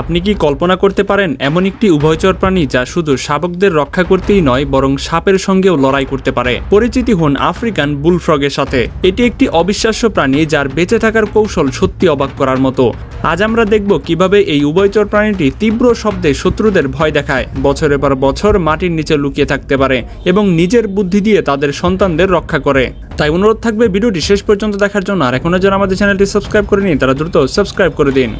আপনি কি কল্পনা করতে পারেন এমন একটি উভয়চর প্রাণী যা শুধু শাবকদের রক্ষা করতেই নয়, বরং সাপের সঙ্গেও লড়াই করতে পারে? পরিচিতি হন আফ্রিকান বুলফ্রগের সাথে। এটি একটি অবিশ্বাস্য প্রাণী যার বেঁচে থাকার কৌশল সত্যি অবাক করার মতো। আজ আমরা দেখব কীভাবে এই উভয়চর প্রাণীটি তীব্র শব্দে শত্রুদের ভয় দেখায়। বছরের পর বছর মাটির নিচে লুকিয়ে থাকতে পারে এবং নিজের বুদ্ধি দিয়ে তাদের সন্তানদের রক্ষা করে। তাই অনুরোধ থাকবে ভিডিওটি শেষ পর্যন্ত দেখার জন্য। আর এখনও যারা আমাদের চ্যানেলটি সাবস্ক্রাইব করেনি, তারা দ্রুত সাবস্ক্রাইব করে দিন।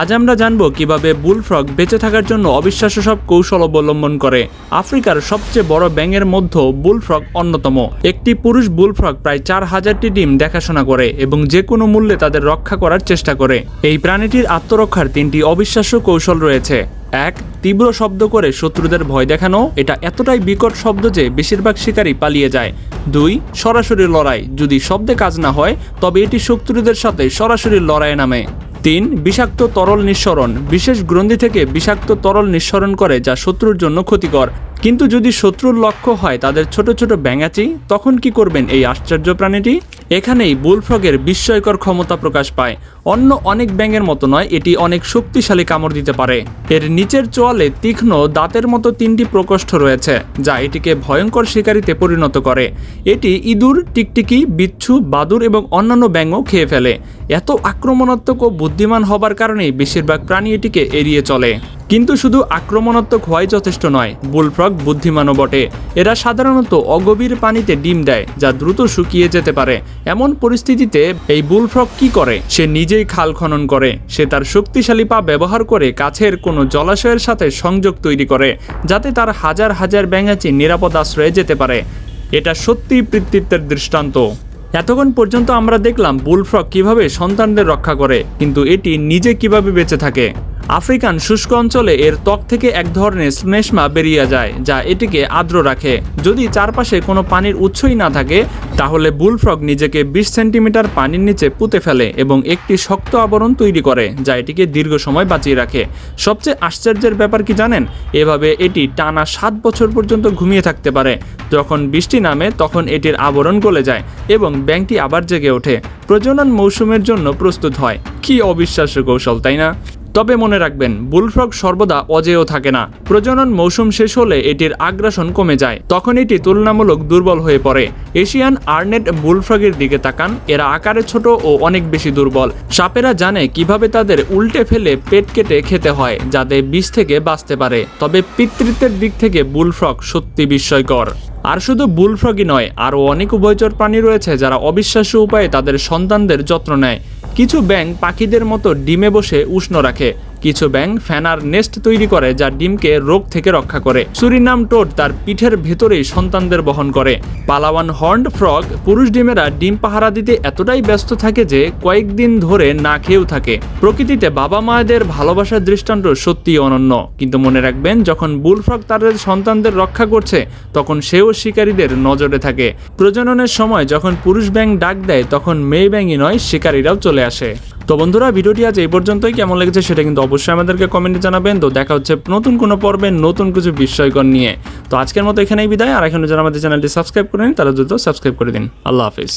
আজ আমরা জানব কীভাবে বুলফ্রগ বেঁচে থাকার জন্য অবিশ্বাস্য সব কৌশল অবলম্বন করে। আফ্রিকার সবচেয়ে বড় ব্যাঙের মধ্যে বুলফ্রগ অন্যতম। একটি পুরুষ বুলফ্রগ প্রায় চার হাজারটি ডিম দেখাশোনা করে এবং যে কোনো মূল্যে তাদের রক্ষা করার চেষ্টা করে। এই প্রাণীটির আত্মরক্ষার তিনটি অবিশ্বাস্য কৌশল রয়েছে। এক, তীব্র শব্দ করে শত্রুদের ভয় দেখানো। এটা এতটাই বিকট শব্দ যে বেশিরভাগ শিকারী পালিয়ে যায়। দুই, সরাসরি লড়াই। যদি শব্দে কাজ না হয়, তবে এটি শত্রুদের সাথে সরাসরি লড়াইয়ে নামে। তিন, বিষাক্ত তরল নিঃসরণ। বিশেষ গ্রন্থি থেকে বিষাক্ত তরল নিঃসরণ করে যা শত্রুর জন্য ক্ষতিকর। কিন্তু যদি শত্রুর লক্ষ্য হয় তাদের ছোট ছোট ব্যাঙাচি, তখন কি করবেন এই আশ্চর্য প্রাণীটি? এখানেই বুলফ্রগের বিস্ময়কর ক্ষমতা প্রকাশ পায়। অন্য অনেক ব্যাঙের মতো নয়, এটি অনেক শক্তিশালী কামড় দিতে পারে। এর নিচের চোয়ালে তীক্ষ্ণ দাঁতের মতো তিনটি প্রকোষ্ঠ রয়েছে, যা এটিকে ভয়ঙ্কর শিকারিতে পরিণত করে। এটি ইঁদুর, টিকটিকি, বিচ্ছু, বাদুর এবং অন্যান্য ব্যাঙও খেয়ে ফেলে। এত আক্রমণাত্মক ও বুদ্ধিমান হবার কারণেই বেশিরভাগ প্রাণী এটিকে এড়িয়ে চলে। কিন্তু শুধু আক্রমণাত্মক হওয়াই যথেষ্ট নয় বুলফ্রগ বুদ্ধিমানও বটে। এরা সাধারণত অগভীর পানিতে ডিম দেয়, যা দ্রুত শুকিয়ে যেতে পারে। এমন পরিস্থিতিতে এই বুলফ্রগ কি করে? সে নিজেই খাল খনন করে। সে তার শক্তিশালী পা ব্যবহার করে কাছের কোনো জলাশয়ের সাথে সংযোগ তৈরি করে, যাতে তার হাজার হাজার ব্যাঙাচি নিরাপদ আশ্রয়ে যেতে পারে। এটা সত্যিই কৃতিত্বের দৃষ্টান্ত। এতক্ষণ পর্যন্ত আমরা দেখলাম বুলফ্রক কীভাবে সন্তানদের রক্ষা করে, কিন্তু এটি নিজে কীভাবে বেঁচে থাকে। আফ্রিকান শুষ্ক অঞ্চলে এর ত্বক থেকে এক ধরনের শ্লেষ্মা বেরিয়ে যায়, যা এটিকে আর্দ্র রাখে। যদি চারপাশে কোনো পানির উৎসই না থাকে, তাহলে বুলফ্রগ নিজেকে বিশ সেন্টিমিটার পানির নিচে পুঁতে ফেলে এবং একটি শক্ত আবরণ তৈরি করে, যা এটিকে দীর্ঘ সময় বাঁচিয়ে রাখে। সবচেয়ে আশ্চর্যের ব্যাপার কি জানেন? এভাবে এটি টানা সাত বছর পর্যন্ত ঘুমিয়ে থাকতে পারে। যখন বৃষ্টি নামে, তখন এটির আবরণ গলে যায় এবং ব্যাংকটি আবার জেগে ওঠে। প্রজনন মৌসুমের জন্য প্রস্তুত হয়। কি অবিশ্বাস্য কৌশল, তাই না? তবে মনে রাখবেন, বুলফ্রগ সর্বদা অজেয় থাকে না। প্রজনন মৌসুম শেষ হলে এটির আগ্রাসন কমে যায়। তখন এটি তুলনামূলক দুর্বল হয়ে পড়ে। এশিয়ান আর্নেট বুলফ্রগের দিকে তাকান, এরা আকারে ছোট ও অনেক বেশি দুর্বল। সাপেরা জানে কীভাবে তাদের উল্টে ফেলে পেট কেটে খেতে হয়, যাতে বিষ থেকে বাঁচতে পারে। তবে পিতৃত্বের দিক থেকে বুলফ্রগ সত্যি বিস্ময়কর। আর শুধু বুলফ্রগই নয়, আরও অনেক উভয়চর প্রাণী রয়েছে যারা অবিশ্বাস্য উপায়ে তাদের সন্তানদের যত্ন নেয়। কিছু ব্যাঙ পাখিদের মতো ডিমে বসে উষ্ণ রাখে। কিছু ব্যাঙ ফ্যানার নেস্ট তৈরি করে যা ডিমকে রোগ থেকে রক্ষা করে। সুরিনাম টোট তার পিঠের ভেতরেই সন্তানদের বহন করে। পালাওয়ান হর্নড ফ্রগ, পুরুষ ডিমেরা ডিম পাহারা দিতে এতটাই ব্যস্ত থাকে যে কয়েকদিন ধরে না খেয়েও থাকে। প্রকৃতিতে বাবা মায়েদের ভালোবাসার দৃষ্টান্ত সত্যিই অনন্য। কিন্তু মনে রাখবেন, যখন বুলফ্রগ তাদের সন্তানদের রক্ষা করছে, তখন সেও শিকারীদের নজরে থাকে। প্রজননের সময় যখন পুরুষ ব্যাং ডাক দেয়, তখন মেয়ে ব্যাঙই নয়, শিকারীরাও চলে আসে। তো বন্ধুরা, ভিডিওটি আজ এই পর্যন্তই। কেমন লেগেছে সেটা কিন্তু অবশ্যই আমাদেরকে কমেন্টে জানাবেন। তো দেখা হচ্ছে নতুন কোনো পর্বে নতুন কিছু বিস্ময়কর নিয়ে। তো আজকের মতো এখানেই বিদায়। আর এখানে যারা আমাদের চ্যানেলটি সাবস্ক্রাইব করেন তারা দ্রুত সাবস্ক্রাইব করে দিন। আল্লাহ হাফিজ।